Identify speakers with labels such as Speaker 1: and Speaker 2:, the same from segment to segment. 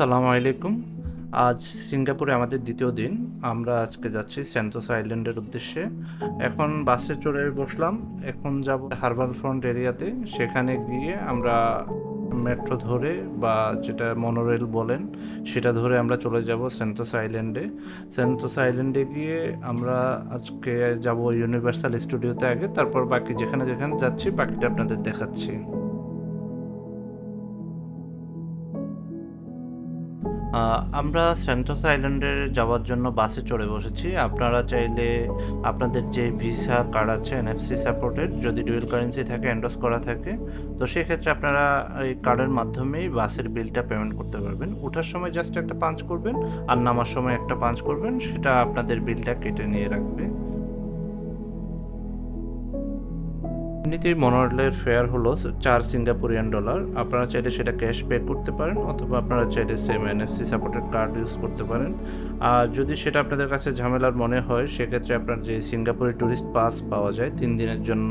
Speaker 1: সালাম আলাইকুম। আজ সিঙ্গাপুরে আমাদের দ্বিতীয় দিন। আমরা আজকে যাচ্ছি সেন্টোস আইল্যান্ডের উদ্দেশ্যে। এখন বাসে চড়ে বসলাম। এখন যাব হারবার ফ্রন্ট এরিয়াতে। সেখানে গিয়ে আমরা মেট্রো ধরে বা যেটা মনোরেল বলেন, সেটা ধরে আমরা চলে যাব সেন্টোস আইল্যান্ডে। সেন্টোস আইল্যান্ডে গিয়ে আমরা আজকে যাব ইউনিভার্সাল স্টুডিওতে আগে। তারপর বাকি যেখানে যেখানে যাচ্ছি, বাকিটা আপনাদের দেখাচ্ছি। আমরা সেন্টোস আইল্যান্ডে যাওয়ার জন্য বাসে চড়ে বসেছি। আপনারা চাইলে আপনাদের যে ভিসা কার্ড আছে এনএফসি সাপোর্টেড যদি ডুয়েল কারেন্সি থাকে এন্ডোস করা থাকে, তো সেক্ষেত্রে আপনারা এই কার্ডের মাধ্যমেই বাসের বিলটা পেমেন্ট করতে পারবেন। ওঠার সময় জাস্ট একটা পাঞ্চ করবেন, আর নামার সময় একটা পাঞ্চ করবেন, সেটা আপনাদের বিলটা কেটে নিয়ে রাখবে। এমনিতেই মনোরেলের ফেয়ার হলো চার সিঙ্গাপুরিয়ান ডলার আপনারা চাইলে সেটা ক্যাশ পে করতে পারেন, অথবা আপনারা চাইলে same NFC supported card use করতে পারেন। আর যদি সেটা আপনাদের কাছে ঝামেলার মনে হয়, সেক্ষেত্রে আপনার যে সিঙ্গাপুরে ট্যুরিস্ট পাস পাওয়া যায়, তিন দিনের জন্য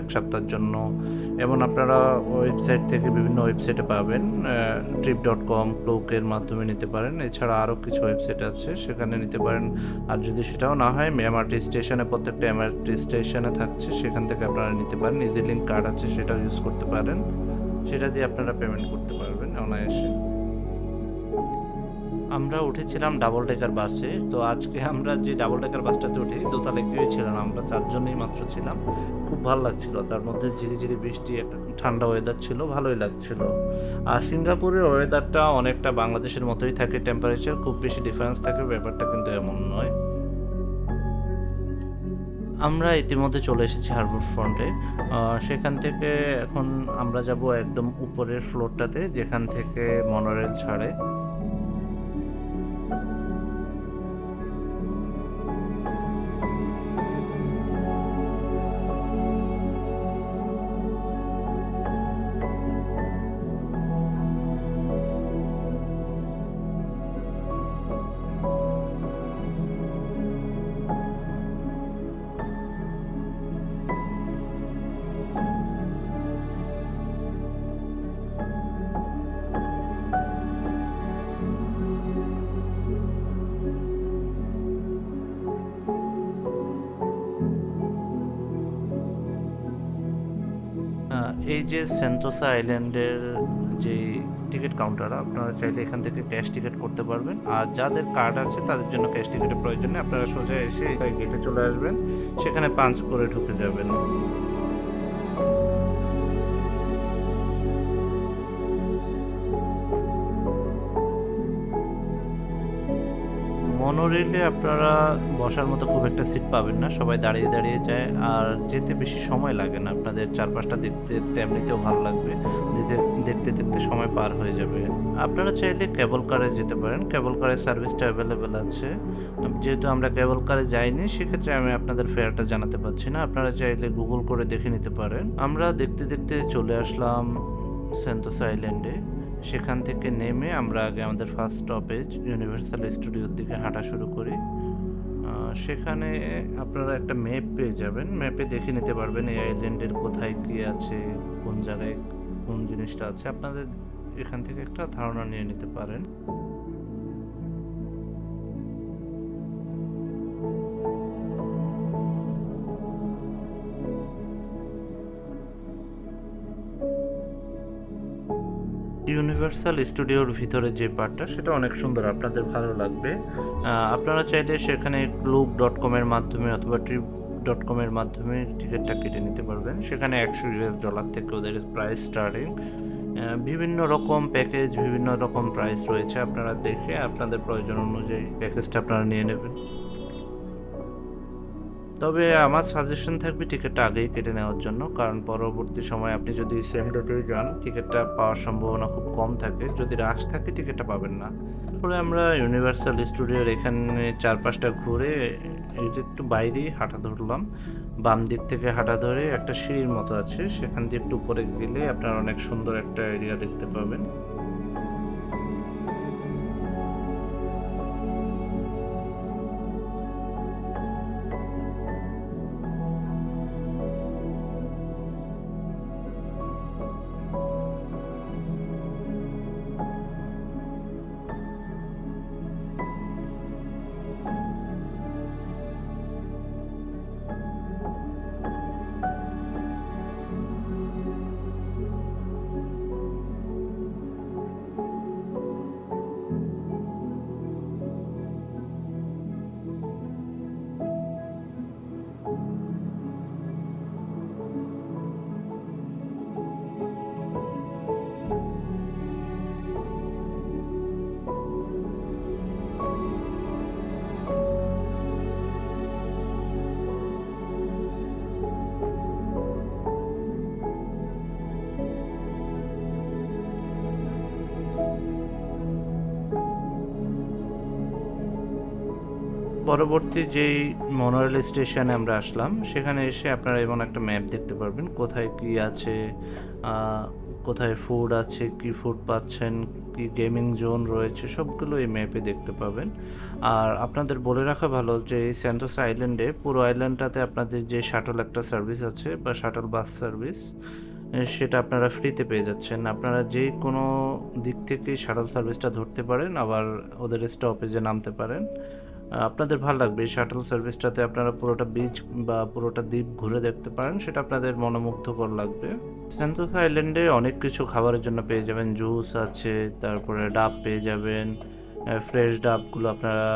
Speaker 1: এক সপ্তাহের জন্য এবং আপনারা ওয়েবসাইট থেকে বিভিন্ন ওয়েবসাইটে পাবেন ট্রিপ ডট কম ক্লোকের মাধ্যমে নিতে পারেন। এছাড়া আরও কিছু ওয়েবসাইট আছে, সেখানে নিতে পারেন। আর যদি সেটাও না হয় এমআরটি স্টেশনে প্রত্যেকটা এমআরটি স্টেশনে থাকছে, সেখান থেকে আপনারা নিতে পারেন। ইজি লিঙ্ক কার্ড আছে, সেটাও ইউজ করতে পারেন। সেটা দিয়ে আপনারা পেমেন্ট করতে পারবেন অনায়াসে। আমরা উঠেছিলাম ডাবল ডেকার বাসে তো আজকে আমরা যে ডাবল ডেকার বাসটাতে উঠি দোতলায় কেউই ছিল না। আমরা চারজনই মাত্র ছিলাম। খুব ভালো লাগছিল। তার মধ্যে ঝিরিঝিরি বৃষ্টি, একটা ঠান্ডা ওয়েদার ছিল, ভালোই লাগছিল। আর সিঙ্গাপুরের ওয়েদারটা অনেকটা বাংলাদেশের মতোই থাকে। টেম্পারেচার খুব বেশি ডিফারেন্স থাকে, ব্যাপারটা কিন্তু এমন নয়। আমরা ইতিমধ্যে চলে এসেছি হারবার ফ্রন্টে সেখান থেকে এখন আমরা যাব একদম উপরের ফ্লোরটাতে যেখান থেকে মনোরেল ছাড়ে। যে সেন্টোসা আইল্যান্ডের যে টিকিট কাউন্টার আপনারা চাইলে এখান থেকে ক্যাশ টিকিট করতে পারবেন। আর যাদের কার্ড আছে, তাদের জন্য ক্যাশ টিকিটের প্রয়োজন নেই। আপনারা সোজা এসে গেটে চলে আসবেন। সেখানে পাঞ্চ করে ঢুকে যাবেন। মনোরেলে আপনারা বসার মতো খুব একটা সিট পাবেন না। সবাই দাঁড়িয়ে দাঁড়িয়ে যায়। আর যেতে বেশি সময় লাগে না। আপনাদের চারপাশটা দেখতে দেখতে এমনিতেও ভালো লাগবে। দেখতে দেখতে সময় পার হয়ে যাবে। আপনারা চাইলে কেবল কারে যেতে পারেন। কেবল কারের সার্ভিসটা অ্যাভেলেবেল আছে। যেহেতু আমরা কেবল কারে যাইনি, সেক্ষেত্রে আমি আপনাদের ফেয়ারটা জানাতে পারছি না। আপনারা চাইলে গুগল করে দেখে নিতে পারেন। আমরা দেখতে দেখতে চলে আসলাম সেন্টোস আইল্যান্ডে সেখান থেকে নেমে আমরা আগে আমাদের ফার্স্ট স্টপেজ ইউনিভার্সাল স্টুডিওর দিকে হাঁটা শুরু করি। সেখানে আপনারা একটা ম্যাপ পেয়ে যাবেন। ম্যাপে দেখে নিতে পারবেন এই আইল্যান্ডের কোথায় কী আছে, কোন জায়গায় কোন জিনিসটা আছে। আপনাদের এখান থেকে একটা ধারণা নিয়ে নিতে পারেন। ইউনিভার্সাল স্টুডিওর ভিতরে যে পার্টটা সেটা অনেক সুন্দর, আপনাদের ভালো লাগবে। আপনারা চাইলে সেখানে ক্লুক ডট কমের মাধ্যমে অথবা ট্রিপ ডট কমের মাধ্যমে টিকিটটা কেটে নিতে পারবেন। সেখানে একশো ইউএস ডলার থেকে ওদের প্রাইস স্টার্টিং বিভিন্ন রকম প্যাকেজ বিভিন্ন রকম প্রাইস রয়েছে। আপনারা দেখে আপনাদের প্রয়োজন অনুযায়ী প্যাকেজটা আপনারা নিয়ে নেবেন। তবে আমার সাজেশন থাকবে টিকিটটা আগেই কেটে নেওয়ার জন্য, কারণ পরবর্তী সময় আপনি যদি সেম ডেটে যান টিকিটটা পাওয়ার সম্ভাবনা খুব কম থাকে। যদি রাশ থাকে টিকিটটা পাবেন না। তারপরে আমরা ইউনিভার্সাল স্টুডিওর এখানে চারপাশটা ঘুরে এটা একটু বাইরেই হাঁটা ধরলাম। বাম দিক থেকে হাঁটা ধরে একটা সিঁড়ির মতো আছে। সেখান দিয়ে একটু উপরে গেলে আপনারা অনেক সুন্দর একটা এরিয়া দেখতে পাবেন। পরবর্তী যেই মনোরেল স্টেশনে আমরা আসলাম, সেখানে এসে আপনারা এমন একটা ম্যাপ দেখতে পারবেন। কোথায় কি আছে কোথায় ফুড আছে, কি ফুড পাচ্ছেন, কি গেমিং জোন রয়েছে, সবগুলো এই ম্যাপে দেখতে পাবেন। আর আপনাদের বলে রাখা ভালো যে এই স্যান্টোস আইল্যান্ডে পুরো আইল্যান্ডটাতে আপনাদের যে শাটল একটা সার্ভিস আছে, বা শাটল বাস সার্ভিস সেটা আপনারা ফ্রিতে পেয়ে যাচ্ছেন। আপনারা যে কোনো দিক থেকে শাটল সার্ভিসটা ধরতে পারেন, আবার ওদের স্টপেজে নামতে পারেন। আপনাদের ভালো লাগবে। এই শাটল সার্ভিসটাতে আপনারা পুরোটা বিচ বা পুরোটা দ্বীপ ঘুরে দেখতে পারেন, সেটা আপনাদের মনোমুগ্ধকর লাগবে। স্যান্তোস আইল্যান্ডে অনেক কিছু খাবারের জন্য পেয়ে যাবেন। জুস আছে, তারপরে ডাব পেয়ে যাবেন ফ্রেশ ডাবগুলো আপনারা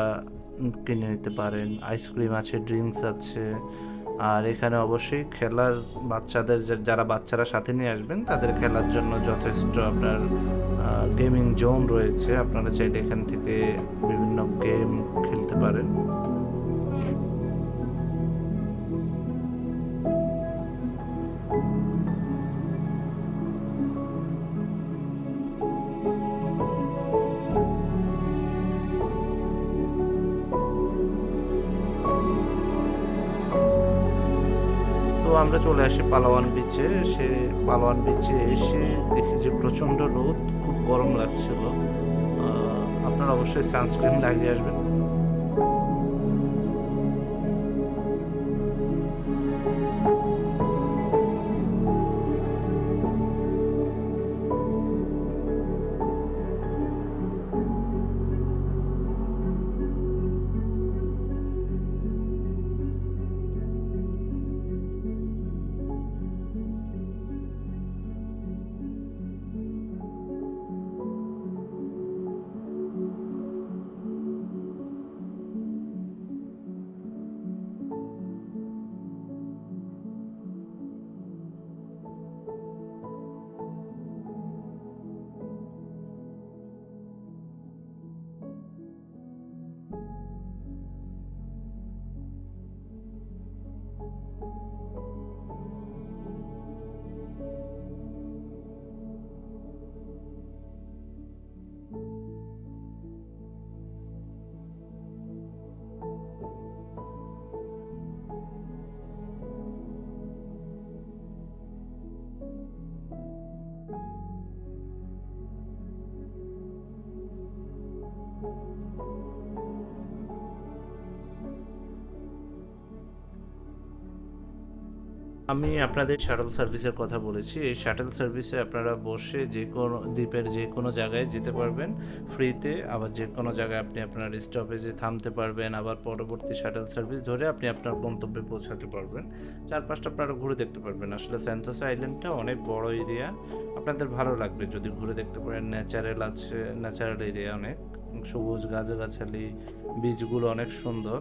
Speaker 1: কিনে নিতে পারেন। আইসক্রিম আছে ড্রিঙ্কস আছে। আর এখানে অবশ্যই খেলার বাচ্চাদের যারা বাচ্চারা সাথে নিয়ে আসবেন, তাদের খেলার জন্য যথেষ্ট আপনার গেমিং জোন রয়েছে। আপনারা চাইলে এখান থেকে বিভিন্ন গেম খেলতে পারেন। আমরা চলে আসি পালাওয়ান বিচে সে পালাওয়ান বিচে এসে দেখি যে প্রচণ্ড রোদ, খুব গরম লাগছিল। আপনারা অবশ্যই সানস্ক্রিন লাগিয়ে আসবেন। আমি আপনাদের শাটল সার্ভিসের কথা বলেছি। এই শাটল সার্ভিসে আপনারা বসে যে কোনো দ্বীপের যে কোনো জায়গায় যেতে পারবেন। ফ্রিতে আবার যে কোনো জায়গায় আপনি আপনার স্টপেজে থামতে পারবেন। আবার পরবর্তী শাটল সার্ভিস ধরে আপনি আপনার গন্তব্যে পৌঁছাতে পারবেন। চারপাশটা আপনারা ঘুরে দেখতে পারবেন। আসলে স্যান্টোস আইল্যান্ডটা অনেক বড় এরিয়া আপনাদের ভালো লাগবে যদি ঘুরে দেখতে পারেন। ন্যাচারাল আছে ন্যাচারাল এরিয়া অনেক। সবুজ গাছগাছালি বীজগুলো অনেক সুন্দর।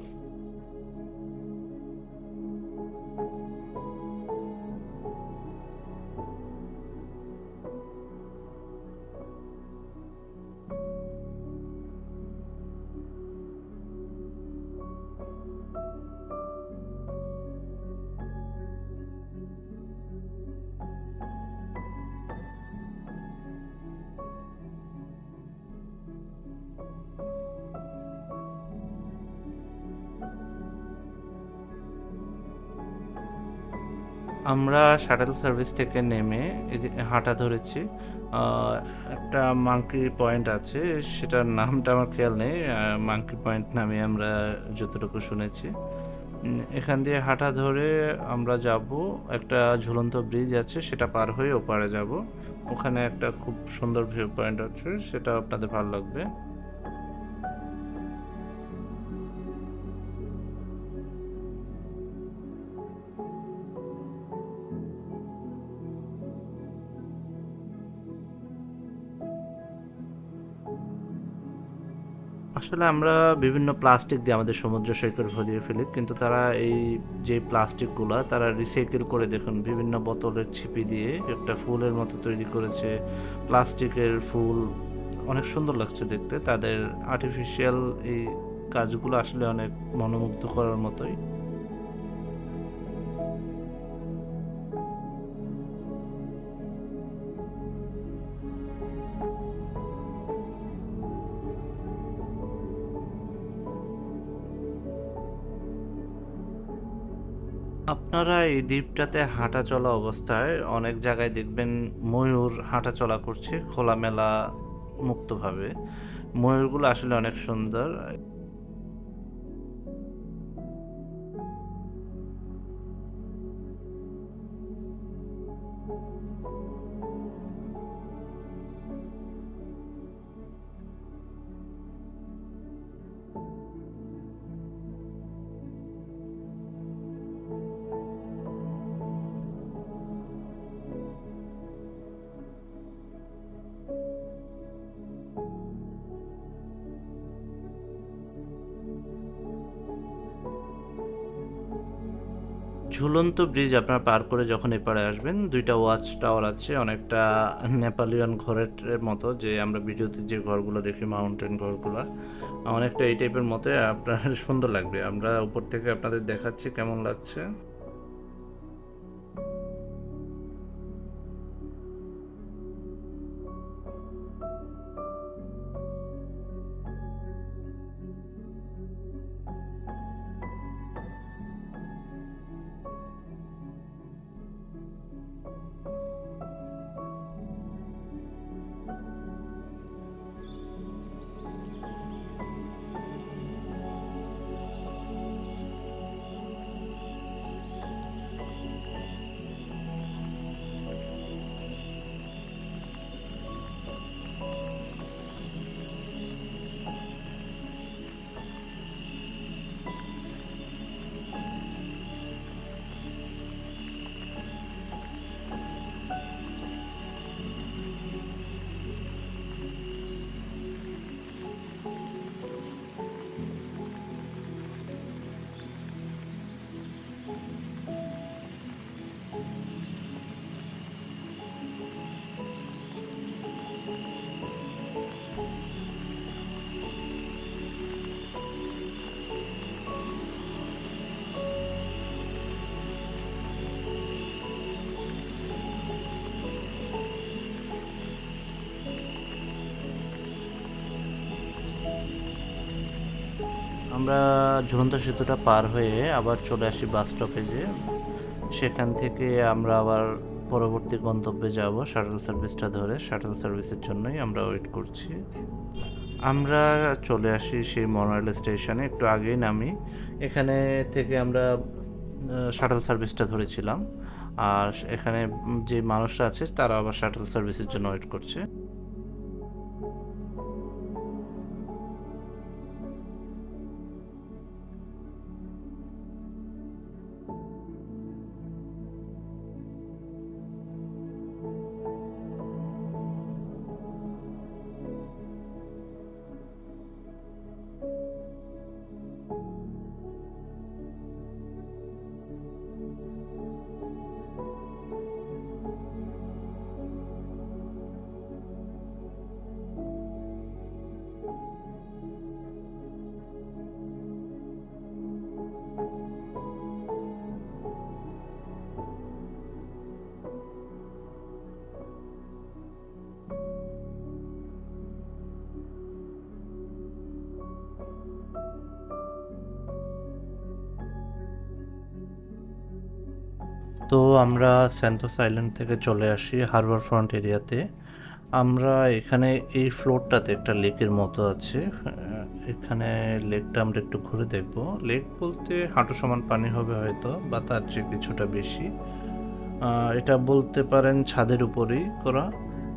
Speaker 1: আমরা শাটল সার্ভিস থেকে নেমে এই যে হাঁটা ধরেছি একটা মাঙ্কি পয়েন্ট আছে, সেটার নামটা আমার খেয়াল নেই মাঙ্কি পয়েন্ট নামে আমরা যতটুকু শুনেছি। এখান দিয়ে হাঁটা ধরে আমরা যাব, একটা ঝুলন্ত ব্রিজ আছে, সেটা পার হয়ে ওপারে যাব। ওখানে একটা খুব সুন্দর ভিউ পয়েন্ট আছে সেটা আপনাদের ভালো লাগবে। আসলে আমরা বিভিন্ন প্লাস্টিক দিয়ে আমাদের সমুদ্র সৈকত ভরিয়ে ফেলি, কিন্তু তারা এই যে প্লাস্টিকগুলো তারা রিসাইকেল করে দেখুন, বিভিন্ন বোতলের ছিপি দিয়ে একটা ফুলের মতো তৈরি করেছে। প্লাস্টিকের ফুল অনেক সুন্দর লাগছে দেখতে। তাদের আর্টিফিশিয়াল এই কাজগুলো আসলে অনেক মনোমুগ্ধ করার মতোই। আপনারা এই দ্বীপটাতে হাঁটা চলা অবস্থায় অনেক জায়গায় দেখবেন ময়ূর হাঁটা চলা করছে খোলামেলা, মুক্তভাবে। ময়ূরগুলো আসলে অনেক সুন্দর। ঝুলন্ত ব্রিজ আপনার পার করে যখন এপারে আসবেন, দুইটা ওয়াচ টাওয়ার আছে, অনেকটা নেপালিয়ান ঘরের মতো, যে আমরা ভিডিওতে যে ঘরগুলো দেখি মাউন্টেন ঘরগুলো, অনেকটা এই টাইপের মতো আপনার সুন্দর লাগবে। আমরা উপর থেকে আপনাদের দেখাচ্ছি কেমন লাগছে। আমরা ঝুলন্ত সেতুটা পার হয়ে আবার চলে আসি বাস স্টপেজে সেখান থেকে আমরা আবার পরবর্তী গন্তব্যে যাব শাটল সার্ভিসটা ধরে। শাটল সার্ভিসের জন্যই আমরা ওয়েট করছি। আমরা চলে আসি সেই মনোরেল স্টেশনে একটু আগেই নামি। এখানে থেকে আমরা শাটল সার্ভিসটা ধরেছিলাম। আর এখানে যে মানুষরা আছে, তারা আবার শাটল সার্ভিসের জন্য ওয়েট করছে। তো আমরা স্যান্তোস আইল্যান্ড থেকে চলে আসি হারবার ফ্রন্ট এরিয়াতে। আমরা এখানে এই ফ্লোরটাতে একটা লেকের মতো আছে। এখানে লেকটা আমরা একটু ঘুরে দেখব। লেক বলতে হাঁটু সমান পানি হবে হয়তো, বা তার চেয়ে কিছুটা বেশি। এটা বলতে পারেন ছাদের উপরেই করা।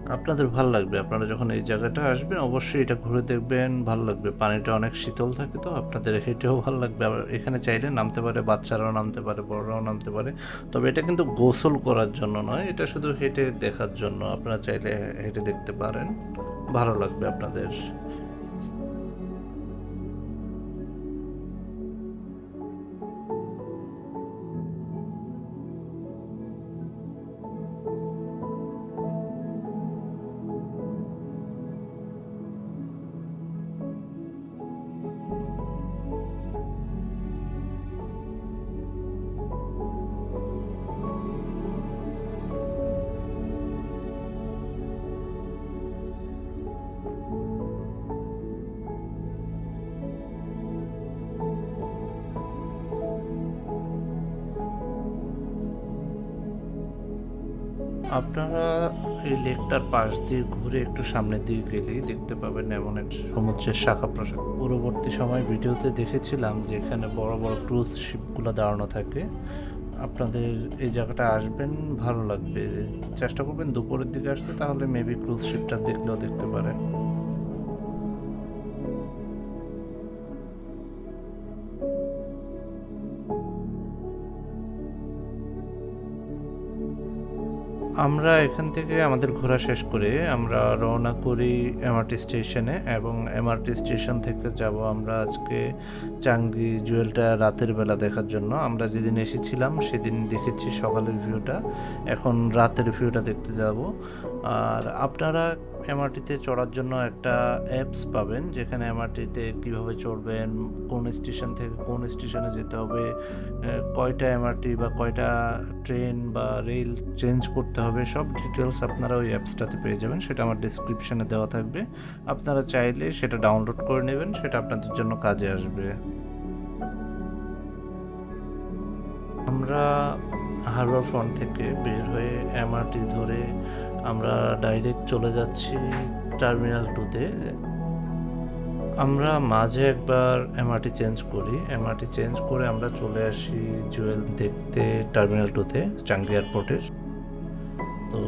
Speaker 1: আপনাদের ভালো লাগবে। আপনারা যখন এই জায়গাটা আসবেন, অবশ্যই এটা ঘুরে দেখবেন, ভালো লাগবে। পানিটা অনেক শীতল থাকে তো, আপনাদের হেঁটেও ভালো লাগবে। আবার এখানে চাইলে নামতে পারে, বাচ্চারাও নামতে পারে, বড়রাও নামতে পারে। তবে এটা কিন্তু গোসল করার জন্য নয়, এটা শুধু হেঁটে দেখার জন্য। আপনারা চাইলে হেঁটে দেখতে পারেন। ভালো লাগবে আপনাদের। আপনারা এই লেকটার পাশ দিয়ে ঘুরে একটু সামনের দিকে গেলেই দেখতে পাবেন এমন এক সমুদ্রের শাখা প্রশাখা পূর্ববর্তী সময় ভিডিওতে দেখেছিলাম যে এখানে বড় বড় ক্রুজ শিপগুলো দাঁড়ানো থাকে। আপনাদের এই জায়গাটা আসবেন, ভালো লাগবে। চেষ্টা করবেন দুপুরের দিকে আসতে, তাহলে মেবি ক্রুজ শিপটা দেখলেও দেখতে পারেন। আমরা এখান থেকে আমাদের ঘোরা শেষ করে আমরা রওনা করি এমআরটি স্টেশনে এবং এমআরটি স্টেশন থেকে যাব আমরা আজকে চাঙ্গি জুয়েলটা রাতের বেলা দেখার জন্য। আমরা যেদিন এসেছিলাম সেদিন দেখেছি সকালের ভিউটা এখন রাতের ভিউটা দেখতে যাব। আর আপনারা এমআরটিতে চড়ার জন্য একটা অ্যাপস পাবেন, যেখানে এমআরটিতে কীভাবে চড়বেন, কোন স্টেশন থেকে কোন স্টেশনে যেতে হবে কয়টা এমআরটি বা কয়টা ট্রেন বা রেল চেঞ্জ করতে হবে, সব ডিটেলস আপনারা ওই অ্যাপসটাতে পেয়ে যাবেন, সেটা আমার ডিসক্রিপশনে দেওয়া থাকবে। আপনারা চাইলে সেটা ডাউনলোড করে নেবেন, সেটা আপনাদের জন্য কাজে আসবে। আমরা হারবার ফ্রন্ট থেকে বের হয়ে এমআরটি ধরে আমরা ডাইরেক্ট চলে যাচ্ছি টার্মিনাল টুতে আমরা মাঝে একবার এমআরটি চেঞ্জ করি। এমআরটি চেঞ্জ করে আমরা চলে আসি জুয়েল দেখতে টার্মিনাল টুতে চাঙ্গি এয়ারপোর্টের তো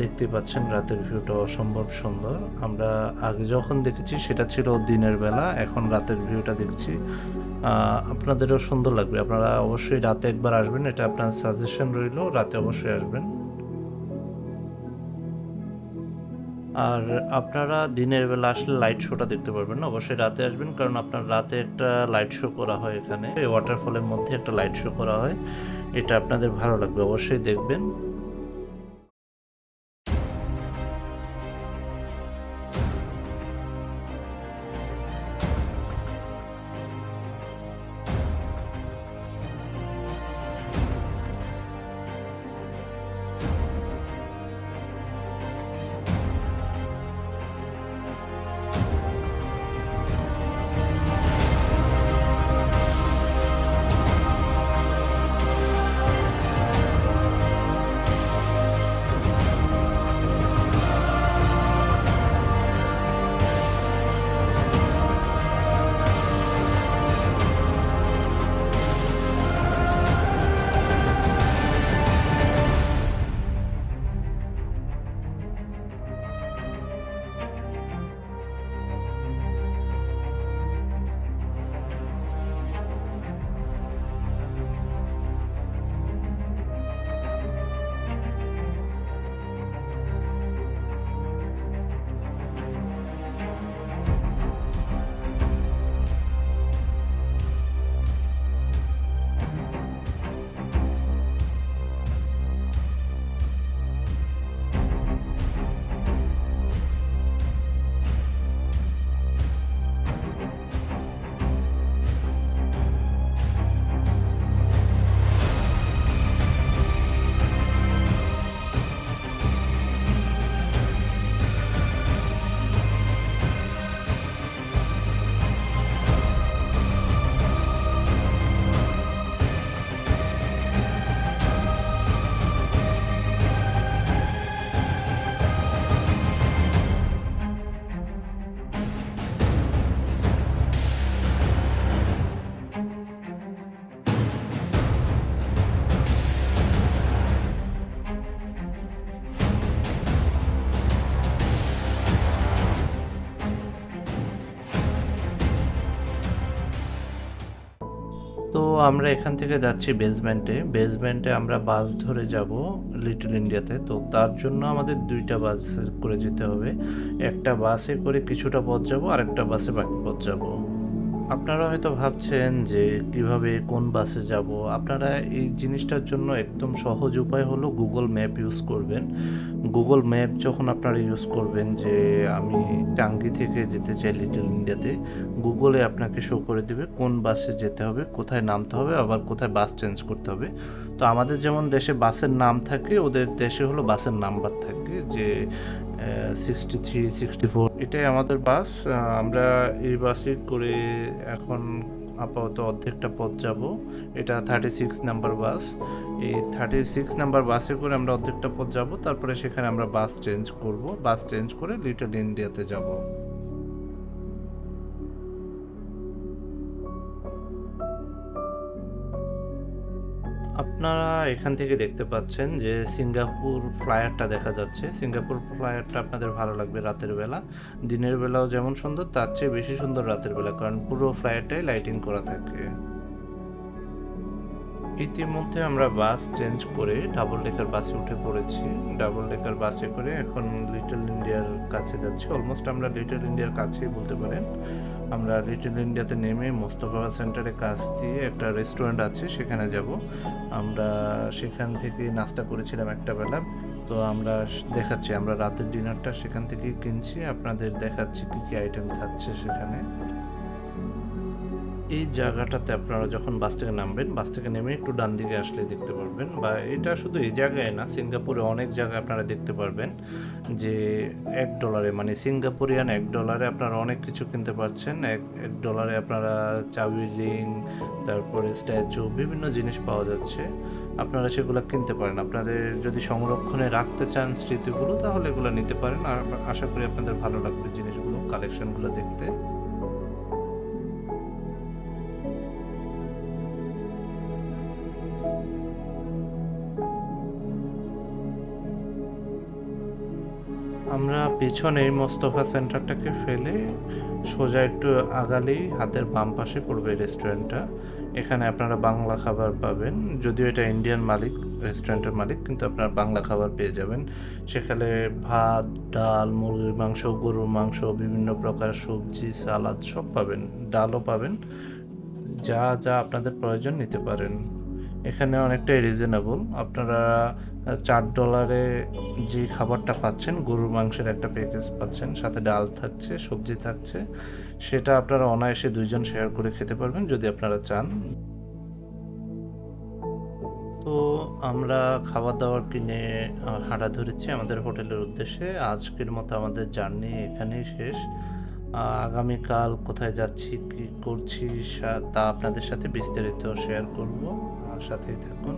Speaker 1: দেখতে পাচ্ছেন রাতের ভিউটা অসম্ভব সুন্দর। আমরা আগে যখন দেখেছি সেটা ছিল দিনের বেলা, এখন রাতের ভিউটা দেখছি। আপনাদেরও সুন্দর লাগবে। আপনারা অবশ্যই রাতে একবার আসবেন, এটা আপনার সাজেশন রইল, রাতে অবশ্যই আসবেন। আর আপনারা দিনের বেলা আসলে লাইট শোটা দেখতে পারবেন না। অবশ্যই রাতে আসবেন, কারণ আপনার রাতে একটা লাইট শো করা হয় এখানে। এই ওয়াটারফলের মধ্যে একটা লাইট শো করা হয়। এটা আপনাদের ভালো লাগবে। অবশ্যই দেখবেন। আমরা এখান থেকে যাচ্ছি বেসমেন্টে বেসমেন্টে আমরা বাস ধরে যাব লিটল ইন্ডিয়াতে তো। তার জন্য আমাদের দুইটা বাস করে যেতে হবে। একটা বাসে করে কিছুটা পথ যাব আর একটা বাসে বাকি পথ যাব। আপনারা হয়তো ভাবছেন যে কীভাবে কোন বাসে যাব। আপনারা এই জিনিসটার জন্য একদম সহজ উপায় হলো গুগল ম্যাপ ইউজ করবেন। গুগল ম্যাপ যখন আপনারা ইউজ করবেন যে আমি টাঙ্গি থেকে যেতে চাই লিটল ইন্ডিয়াতে গুগলে আপনাকে শো করে দেবে কোন বাসে যেতে হবে, কোথায় নামতে হবে, আবার কোথায় বাস চেঞ্জ করতে হবে। তো আমাদের যেমন দেশে বাসের নাম থাকে, ওদের দেশে হলো বাসের নাম্বার থাকে যে সিক্সটি থ্রি সিক্সটি ফোর এটাই আমাদের বাস। আমরা এই বাসে করে এখন আপাতত অর্ধেকটা পথ যাব। এটা থার্টি সিক্স নাম্বার বাস। এই থার্টি সিক্স নাম্বার বাসে করে আমরা অর্ধেকটা পথ যাব। তারপরে সেখানে আমরা বাস চেঞ্জ করব। বাস চেঞ্জ করে লিটল ইন্ডিয়াতে যাব। আপনারা এখান থেকে দেখতে পাচ্ছেন যে সিঙ্গাপুর ফ্লায়ারটা দেখা যাচ্ছে। সিঙ্গাপুর ফ্লায়ারটা আপনাদের ভালো লাগবে রাতের বেলা। দিনের বেলাও যেমন সুন্দর, তার চেয়ে বেশি সুন্দর রাতের বেলা, কারণ পুরো ফ্লায়ারটাই লাইটিং করা থাকে। ইতিমধ্যে আমরা বাস চেঞ্জ করে ডাবল ডেকার বাসে উঠে পড়েছি। ডাবল ডেকার বাসে করে এখন লিটল ইন্ডিয়ার কাছে যাচ্ছি। অলমোস্ট আমরা লিটল ইন্ডিয়ার কাছেই বলতে পারেন। আমরা লিটল ইন্ডিয়াতে নেমে মোস্তফা সেন্টারে কাজ দিয়ে একটা রেস্টুরেন্ট আছে, সেখানে যাব। আমরা সেখান থেকে নাস্তা করেছিলাম একটা বেলা। তো আমরা দেখাচ্ছি, আমরা রাতের ডিনারটা সেখান থেকেই কিনছি। আপনাদের দেখাচ্ছি কী কী আইটেম থাকছে সেখানে। এই জায়গাটাতে আপনারা যখন বাস থেকে নামবেন, বাস থেকে নেমে একটু ডান দিকে আসলে দেখতে পারবেন। বা এটা শুধু এই জায়গায় না, সিঙ্গাপুরে অনেক জায়গায় আপনারা দেখতে পারবেন যে এক ডলারে মানে সিঙ্গাপুরিয়ান এক ডলারে আপনারা অনেক কিছু কিনতে পারছেন। এক এক ডলারে আপনারা চাবি, রিং, তারপরে স্ট্যাচু বিভিন্ন জিনিস পাওয়া যাচ্ছে। আপনারা সেগুলো কিনতে পারেন। আপনাদের যদি সংরক্ষণে রাখতে চান স্মৃতিগুলো, তাহলে এগুলো নিতে পারেন। আর আশা করি আপনাদের ভালো লাগবে জিনিসগুলো কালেকশনগুলো দেখতে। পিছনে মোস্তফা সেন্টারটাকে ফেলে সোজা একটু আগালেই হাতের বাম পাশে পড়বে রেস্টুরেন্টটা। এখানে আপনারা বাংলা খাবার পাবেন। যদিও এটা ইন্ডিয়ান মালিক, রেস্টুরেন্টের মালিক, কিন্তু আপনারা বাংলা খাবার পেয়ে যাবেন। সেখানে ভাত, ডাল, মুরগির মাংস, গরুর মাংস, বিভিন্ন প্রকার সবজি, সালাদ সব পাবেন। ডালও পাবেন। যা যা আপনাদের প্রয়োজন নিতে পারেন। এখানে অনেকটাই রিজনেবল আপনারা চার ডলারে যে খাবারটা পাচ্ছেন, গরুর মাংসের একটা প্যাকেজ পাচ্ছেন, সাথে ডাল থাকছে, সবজি থাকছে, সেটা আপনারা অনায়াসে দুইজন শেয়ার করে খেতে পারবেন যদি আপনারা চান। তো আমরা খাবার দাবার কিনে হাঁটা ধরেছি আমাদের হোটেলের উদ্দেশ্যে। আজকের মতো আমাদের জার্নি এখানেই শেষ। আগামীকাল কোথায় যাচ্ছি, কি করছি তা আপনাদের সাথে বিস্তারিত শেয়ার করব। সাথেই থাকুন।